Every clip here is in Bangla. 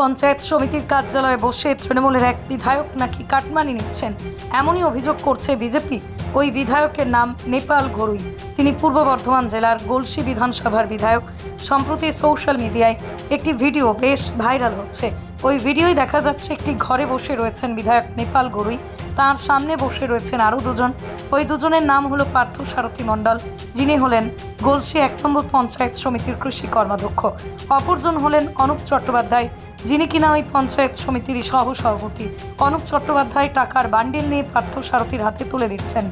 পঞ্চায়েত সমিতির কার্যালয়ে বসে তৃণমূলের এক বিধায়ক নাকি কাটমানি নিচ্ছেন? এমনই অভিযোগ করছে বিজেপি। ওই বিধায়কের নাম নেপাল ঘরুই তিনি পূর্ব বর্ধমান জেলার গলসি বিধানসভার বিধায়ক। সম্প্রতি সোশ্যাল মিডিয়ায় একটি ভিডিও বেশ ভাইরাল হচ্ছে। ওই ভিডিওয় দেখা যাচ্ছে একটি ঘরে বসে রয়েছেন বিধায়ক নেপাল গরুই। তার সামনে বসে রয়েছেন আরও দুজন। ওই দুজনের নাম হলো পার্থ সারথী মণ্ডল। যিনি হলেন গলসি এক নম্বর পঞ্চায়েত সমিতির কৃষি কর্মাধ্যক্ষ। অপরজন হলেন অনুপ চট্টোপাধ্যায়, যিনি কিনা ওই পঞ্চায়েত সমিতিরই সহ সভাপতি। অনুপ চট্টোপাধ্যায় টাকার বান্ডিল নিয়ে পার্থ সারথীর হাতে তুলে দিচ্ছেন।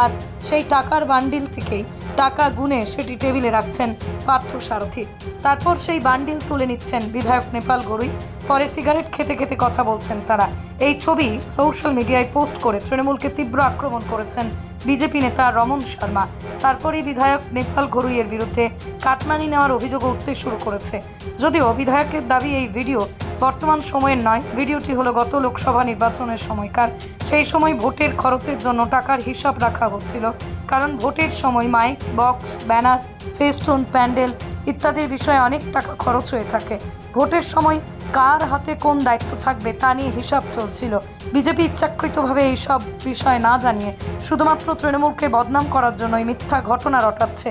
আর সেই টাকার বান্ডিল থেকেই টাকা গুনে সেটি টেবিলে রাখছেন পার্থ সারথী। তারপর সেই বান্ডিল তুলে নিচ্ছেন বিধায়ক নেপাল গরুই। পরে সিগারেট খেতে খেতে কথা বলছেন তারা। এই ছবি সোশ্যাল মিডিয়ায় পোস্ট করে তৃণমূলকে তীব্র আক্রমণ করেছেন বিজেপি নেতা রমন শর্মা। তারপরেই বিধায়ক নেপাল ঘরুইয়ের বিরুদ্ধে কাটমানি নেওয়ার অভিযোগ উঠতে শুরু করেছে। যদিও বিধায়কের দাবি, এই ভিডিও বর্তমান সময়ের নয়। ভিডিওটি হলো গত লোকসভা নির্বাচনের সময়কার। সেই সময় ভোটের খরচের জন্য টাকার হিসাব রাখা হচ্ছিল। কারণ ভোটের সময় mike, box, banner, festoon, pandal ইত্যাদির বিষয়ে অনেক টাকা খরচ হয়ে থাকে। ভোটের সময় কার হাতে কোন দায়িত্ব থাকবে তা নিয়ে হিসাব চলছিল। বিজেপি ইচ্ছাকৃতভাবে এইসব বিষয় না জানিয়ে শুধুমাত্র তৃণমূলকে বদনাম করার জন্যই মিথ্যা ঘটনা রটাচ্ছে।